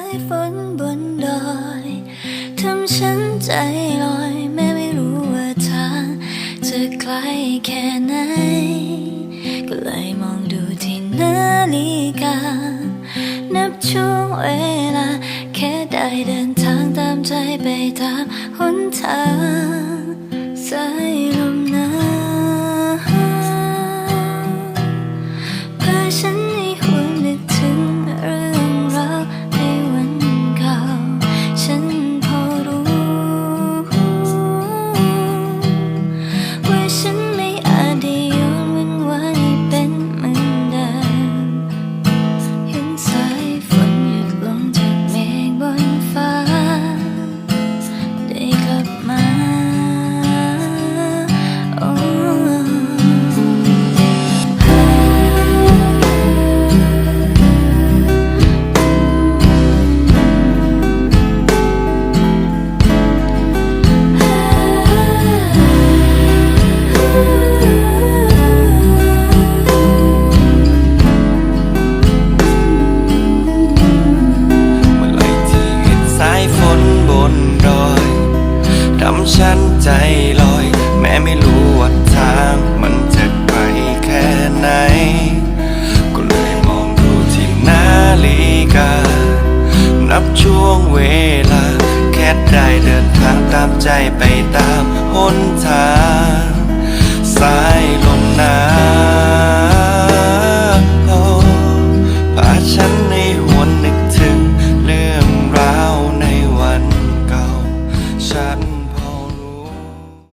ายฝนบนดอยทำฉันใจลอยแม้ไม่รู้ว่าทางจะไกลแค่ไหน ก็เลยมองดูที่นาฬิกา นับช่วงเวลา แค่ได้เดินทางตามใจไปตามหนทางสายลม ใจลอย แม้ไม่รู้ว่าทางมันจะไปแค่ไหน ก็เลยมองดูที่นาฬิกา นับช่วงเวลา แค่ได้เดินทางตามใจไปตามหนทาง